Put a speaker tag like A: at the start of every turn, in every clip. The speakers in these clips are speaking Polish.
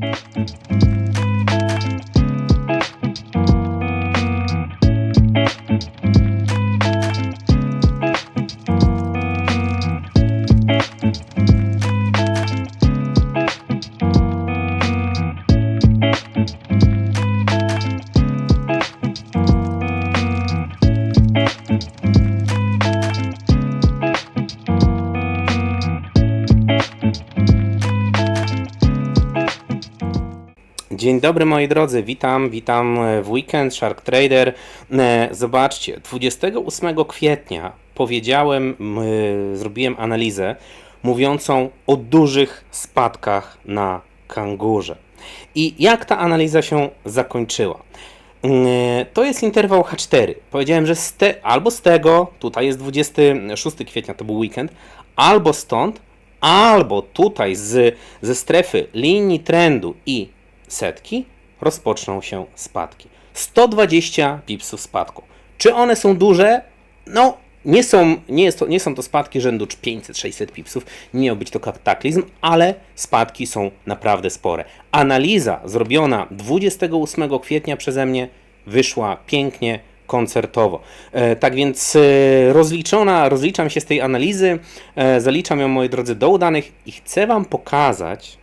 A: Thank you. Dzień dobry moi drodzy, witam, witam w weekend Shark Trader. E, Zobaczcie, 28 kwietnia powiedziałem, m, zrobiłem analizę mówiącą o dużych spadkach na kangurze. I jak ta analiza się zakończyła? E, To jest interwał H4. Powiedziałem, że z te, albo z tego, tutaj jest 26 kwietnia, to był weekend, albo stąd, albo tutaj z, ze strefy linii trendu i setki rozpoczną się spadki. 120 pipsów spadku. Czy one są duże? No, nie są, nie, jest to, nie są to spadki rzędu 500-600 pipsów, nie miał być to kataklizm, ale spadki są naprawdę spore. Analiza zrobiona 28 kwietnia przeze mnie wyszła pięknie, koncertowo. E, tak więc e, rozliczona, rozliczam się z tej analizy, e, zaliczam ją, moi drodzy, do udanych i chcę Wam pokazać,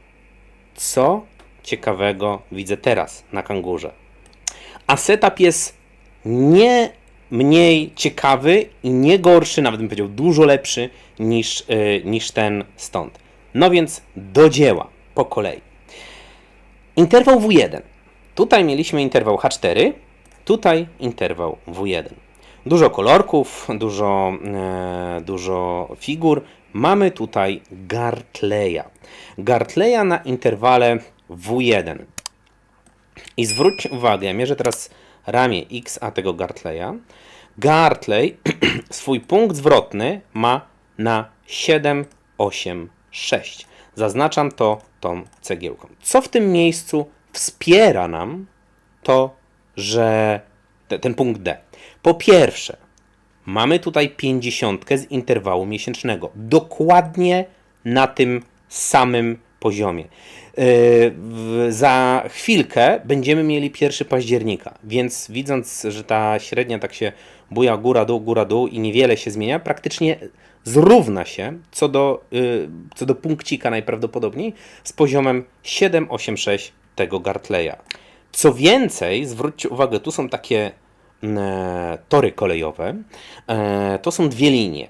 A: co ciekawego widzę teraz na kangurze. A setup jest nie mniej ciekawy i nie gorszy, nawet bym powiedział dużo lepszy niż, yy, niż ten stąd. No więc do dzieła, po kolei. Interwał W1. Tutaj mieliśmy interwał H4, tutaj interwał W1. Dużo kolorków, dużo, e, dużo figur. Mamy tutaj Gartleya. Gartleya na interwale W1. I zwróćcie uwagę, ja mierzę teraz ramię XA tego Gartleya. Gartley swój punkt zwrotny ma na 7, 8, 6. Zaznaczam to tą cegiełką. Co w tym miejscu wspiera nam to, że te, ten punkt D. Po pierwsze, mamy tutaj 50 z interwału miesięcznego. Dokładnie na tym samym poziomie. W- za chwilkę będziemy mieli 1 października, więc widząc, że ta średnia tak się buja góra-dół, góra-dół i niewiele się zmienia, praktycznie zrówna się co do, yy, co do punkcika najprawdopodobniej z poziomem 786 tego Gartleya. Co więcej, zwróćcie uwagę, tu są takie e, tory kolejowe. E, to są dwie linie.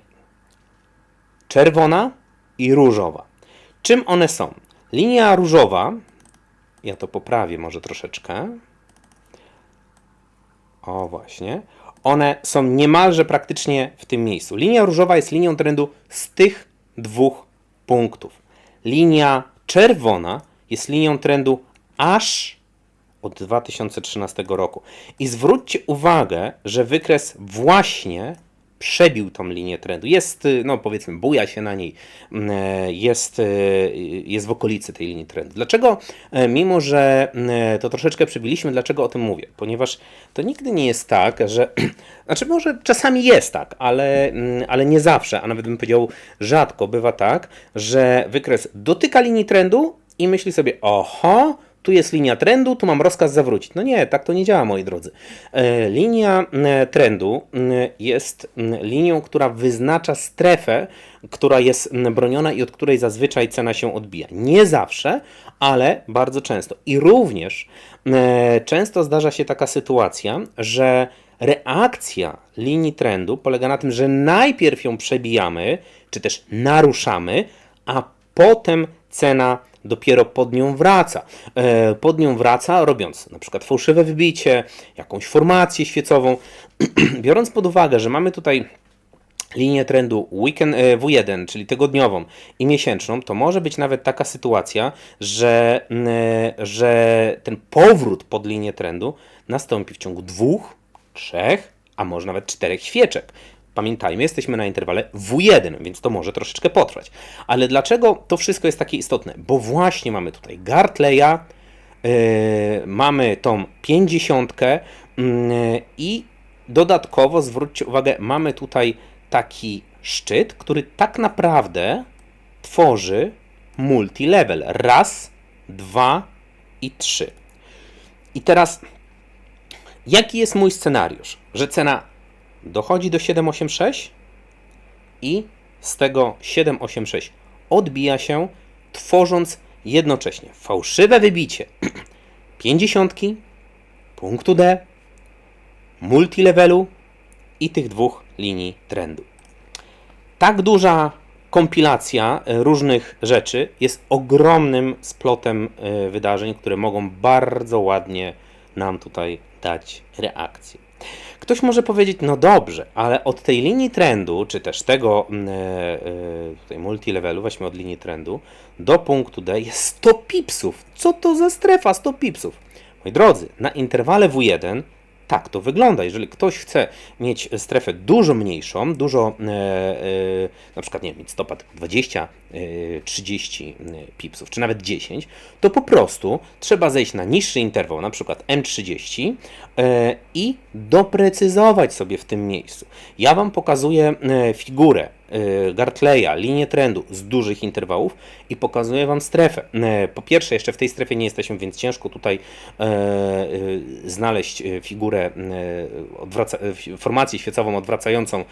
A: Czerwona i różowa. Czym one są? Linia różowa, ja to poprawię może troszeczkę. O, właśnie. One są niemalże praktycznie w tym miejscu. Linia różowa jest linią trendu z tych dwóch punktów. Linia czerwona jest linią trendu aż od 2013 roku. I zwróćcie uwagę, że wykres właśnie przebił tą linię trendu. Jest, y, no powiedzmy, buja się na niej, mm, e, jest, y, jest w okolicy tej linii trendu. Dlaczego, e, mimo że mm, to troszeczkę przebiliśmy, dlaczego o tym mówię? Ponieważ to nigdy nie jest tak, że, znaczy może czasami jest tak, ale, mm, ale nie zawsze, a nawet bym powiedział rzadko bywa tak, że wykres dotyka linii trendu i myśli sobie, oho, tu jest linia trendu, tu mam rozkaz zawrócić. No nie, tak to nie działa, moi drodzy. E, Linia e, trendu m, jest linią, która wyznacza strefę, która jest broniona i od której zazwyczaj cena się odbija. Nie zawsze, ale bardzo często. I również e, często zdarza się taka sytuacja, że reakcja linii trendu polega na tym, że najpierw ją przebijamy, czy też naruszamy, a potem cena dopiero pod nią wraca. E, Pod nią wraca, robiąc na przykład fałszywe wybicie, jakąś formację świecową. Biorąc pod uwagę, że mamy tutaj linię trendu weekend, e, W1, czyli tygodniową i miesięczną, to może być nawet taka sytuacja, że, e, że ten powrót pod linię trendu nastąpi w ciągu dwóch, trzech, a może nawet czterech świeczek. Pamiętajmy, jesteśmy na interwale W1, więc to może troszeczkę potrwać. Ale dlaczego to wszystko jest takie istotne? Bo właśnie mamy tutaj Gartleya, yy, mamy tą 50 yy, i dodatkowo zwróćcie uwagę, mamy tutaj taki szczyt, który tak naprawdę tworzy multilevel. Raz, dwa, i 3. I teraz, jaki jest mój scenariusz? Że cena dochodzi do 786 i z tego 786 odbija się, tworząc jednocześnie fałszywe wybicie 50, punktu D, multilevelu i tych dwóch linii trendu. Tak duża kompilacja e, różnych rzeczy jest ogromnym splotem e, wydarzeń, które mogą bardzo ładnie nam tutaj dać reakcję. Ktoś może powiedzieć, no dobrze, ale od tej linii trendu, czy też tego mm, e, e, tutaj multilevelu, weźmy od linii trendu, do punktu D jest 100 pipsów. Co to za strefa 100 pipsów? Moi drodzy, na interwale W1 tak to wygląda. Jeżeli ktoś chce mieć strefę dużo mniejszą, dużo, e, e, na przykład nie wiem, mieć stopa typu 20, e, 30 pipsów, czy nawet 10, to po prostu trzeba zejść na niższy interwał, na przykład M30 e, i doprecyzować sobie w tym miejscu. Ja Wam pokazuję e, figurę e, Gartleya, linię trendu z dużych interwałów i pokazuję Wam strefę. E, Po pierwsze, jeszcze w tej strefie nie jesteśmy, więc ciężko tutaj e, znaleźć figurę formację świecową odwracającą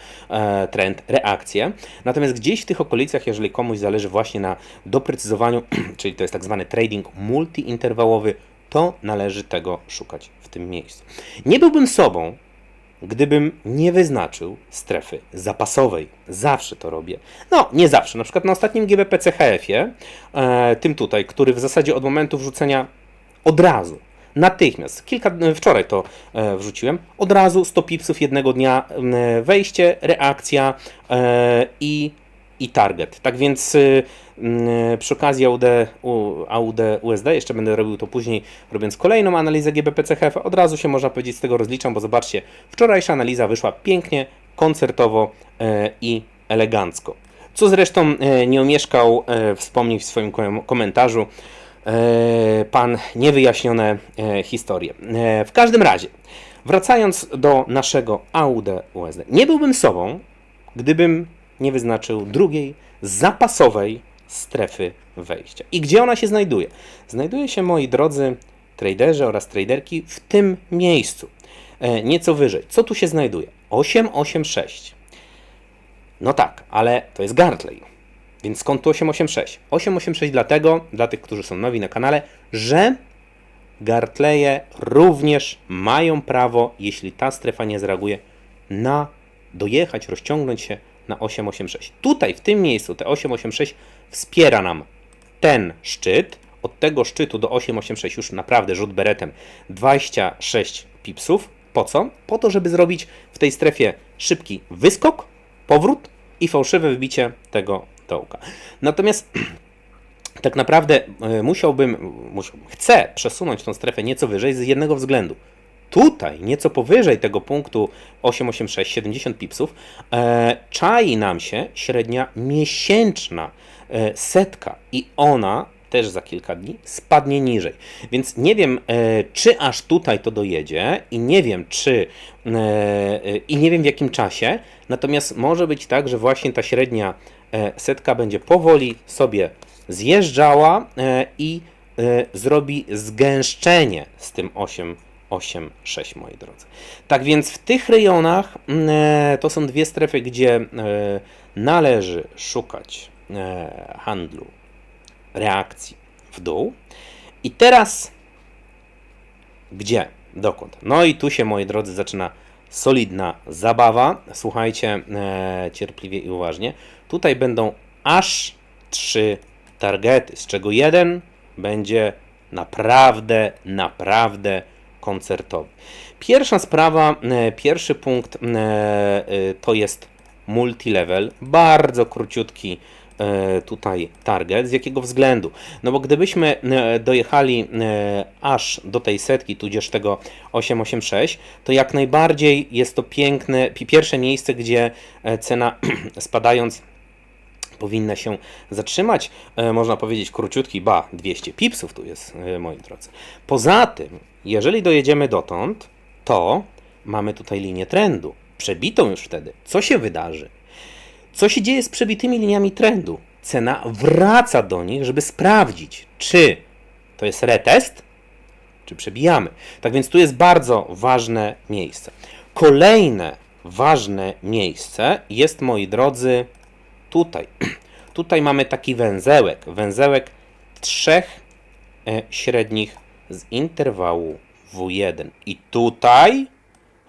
A: trend, reakcję. Natomiast gdzieś w tych okolicach, jeżeli komuś zależy właśnie na doprecyzowaniu, czyli to jest tak zwany trading multiinterwałowy, to należy tego szukać w tym miejscu. Nie byłbym sobą, gdybym nie wyznaczył strefy zapasowej. Zawsze to robię. No, nie zawsze. Na przykład na ostatnim GBP CHF-ie, e, tym tutaj, który w zasadzie od momentu wrzucenia od razu, natychmiast, kilka wczoraj to e, wrzuciłem, od razu 100 pipsów jednego dnia, e, wejście, reakcja e, i i target. Tak więc y, y, przy okazji AUD, AUD USD, jeszcze będę robił to później, robiąc kolejną analizę GBP CHF, od razu się można powiedzieć z tego rozliczam, bo zobaczcie, wczorajsza analiza wyszła pięknie, koncertowo e, i elegancko. Co zresztą e, nie omieszkał e, wspomnieć w swoim kom- komentarzu pan niewyjaśnione historie. W każdym razie, wracając do naszego AUD USD, nie byłbym sobą, gdybym nie wyznaczył drugiej zapasowej strefy wejścia. I gdzie ona się znajduje? Znajduje się, moi drodzy traderzy oraz traderki, w tym miejscu. E, nieco wyżej. Co tu się znajduje? 886. No tak, ale to jest Gartley. Więc skąd tu 886? 886 dlatego, dla tych, którzy są nowi na kanale, że Gartleje również mają prawo, jeśli ta strefa nie zareaguje, na dojechać, rozciągnąć się na 886. Tutaj, w tym miejscu, te 886 wspiera nam ten szczyt. Od tego szczytu do 886 już naprawdę rzut beretem 26 pipsów. Po co? Po to, żeby zrobić w tej strefie szybki wyskok, powrót i fałszywe wybicie tego dołka. Natomiast tak naprawdę e, musiałbym, musiałbym, chcę przesunąć tą strefę nieco wyżej z jednego względu. Tutaj, nieco powyżej tego punktu 886, 70 pipsów, e, czai nam się średnia miesięczna e, setka i ona też za kilka dni spadnie niżej. Więc nie wiem, e, czy aż tutaj to dojedzie i nie wiem, czy e, e, i nie wiem w jakim czasie. Natomiast może być tak, że właśnie ta średnia e, setka będzie powoli sobie zjeżdżała e, i e, zrobi zgęszczenie z tym 8 8, 6, moi drodzy. Tak więc w tych rejonach mm, e, to są dwie strefy, gdzie e, należy szukać e, handlu, reakcji w dół. I teraz gdzie? Dokąd? No i tu się, moi drodzy, zaczyna solidna zabawa. Słuchajcie cierpliwie i uważnie. Tutaj będą aż trzy targety, z czego jeden będzie naprawdę, naprawdę koncertowy. Pierwsza sprawa, e, pierwszy punkt e, e, to jest multilevel, bardzo króciutki tutaj target. Z jakiego względu? No bo gdybyśmy dojechali aż do tej setki, tudzież tego 886, to jak najbardziej jest to piękne, pi- pierwsze miejsce, gdzie cena spadając powinna się zatrzymać. E, można powiedzieć króciutki, ba, 200 pipsów tu jest, e, moi drodzy. Poza tym, jeżeli dojedziemy dotąd, to mamy tutaj linię trendu, przebitą już wtedy. Co się wydarzy? Co się dzieje z przebitymi liniami trendu? Cena wraca do nich, żeby sprawdzić, czy to jest retest, czy przebijamy. Tak więc tu jest bardzo ważne miejsce. Kolejne ważne miejsce jest, moi drodzy, tutaj. Tutaj mamy taki węzełek, węzełek trzech e, średnich z interwału W1. I tutaj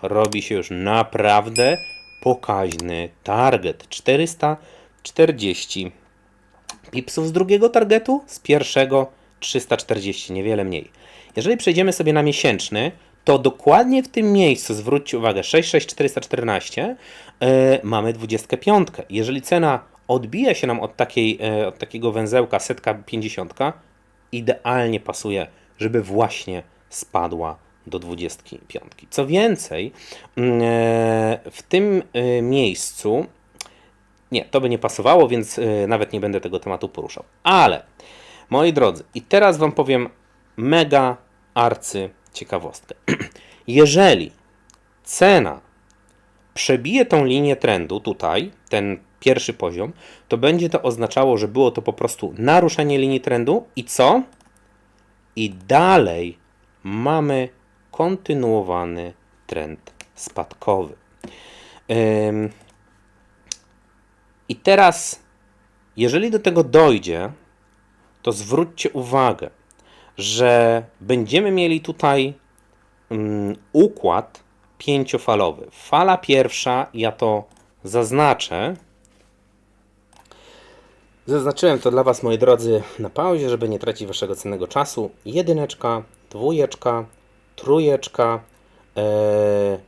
A: robi się już naprawdę pokaźny target. 440 pipsów z drugiego targetu, z pierwszego 340, niewiele mniej. Jeżeli przejdziemy sobie na miesięczny, to dokładnie w tym miejscu, zwróćcie uwagę, 66414 yy, mamy 25. Jeżeli cena odbija się nam od, takiej, yy, od takiego węzełka setka 50, idealnie pasuje, żeby właśnie spadła do 25. Co więcej, yy, w tym miejscu nie, to by nie pasowało, więc nawet nie będę tego tematu poruszał. Ale, moi drodzy, i teraz Wam powiem mega arcy ciekawostkę. Jeżeli cena przebije tą linię trendu tutaj, ten pierwszy poziom, to będzie to oznaczało, że było to po prostu naruszenie linii trendu i co? I dalej mamy kontynuowany trend spadkowy. Ym, i teraz, jeżeli do tego dojdzie, to zwróćcie uwagę, że będziemy mieli tutaj mm, układ pięciofalowy. Fala pierwsza, ja to zaznaczę. Zaznaczyłem to dla Was, moi drodzy, na pauzie, żeby nie tracić Waszego cennego czasu. Jedyneczka, dwójeczka, trójeczka, e,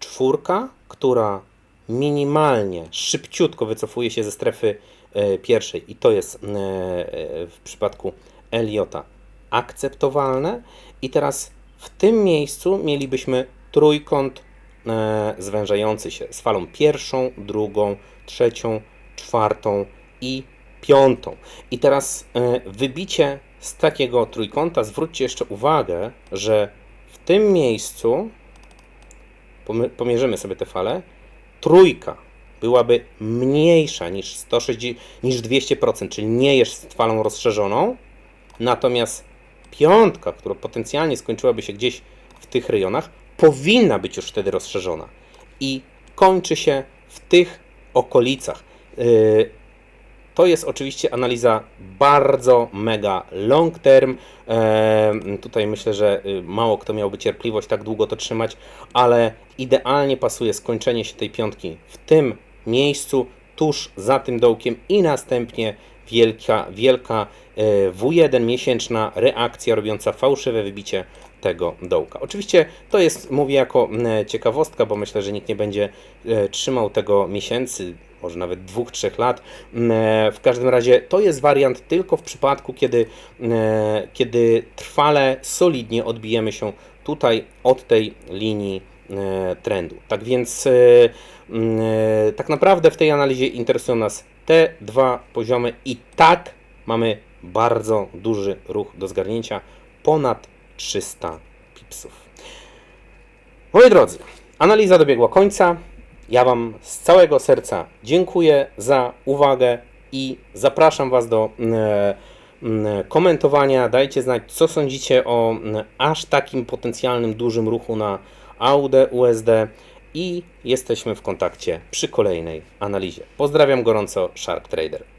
A: czwórka, która minimalnie, szybciutko wycofuje się ze strefy e, pierwszej i to jest e, w przypadku Eliota akceptowalne. I teraz w tym miejscu mielibyśmy trójkąt zwężający się z falą pierwszą, drugą, trzecią, czwartą i piątą. I teraz wybicie z takiego trójkąta, zwróćcie jeszcze uwagę, że w tym miejscu pomierzymy sobie te fale, trójka byłaby mniejsza niż, 160, niż 200%, czyli nie jest falą rozszerzoną, natomiast piątka, która potencjalnie skończyłaby się gdzieś w tych rejonach, powinna być już wtedy rozszerzona i kończy się w tych okolicach. Yy, to jest oczywiście analiza bardzo mega long term. Eee, tutaj myślę, że y, mało kto miałby cierpliwość tak długo to trzymać, ale idealnie pasuje skończenie się tej piątki w tym miejscu, tuż za tym dołkiem i następnie wielka, wielka e, W1 miesięczna reakcja robiąca fałszywe wybicie tego dołka. Oczywiście to jest, mówię jako ciekawostka, bo myślę, że nikt nie będzie e, trzymał tego miesięcy, może nawet dwóch, trzech lat. E, w każdym razie to jest wariant tylko w przypadku, kiedy, kiedy trwale, solidnie odbijemy się tutaj od tej linii trendu. Tak więc tak naprawdę w tej analizie interesują nas te dwa poziomy i tak mamy bardzo duży ruch do zgarnięcia, ponad 300 pipsów. Moi drodzy, analiza dobiegła końca. Ja Wam z całego serca dziękuję za uwagę i zapraszam Was do e, komentowania. Dajcie znać, co sądzicie o aż takim potencjalnym dużym ruchu na AUD USD i jesteśmy w kontakcie przy kolejnej analizie. Pozdrawiam gorąco, Shark Trader.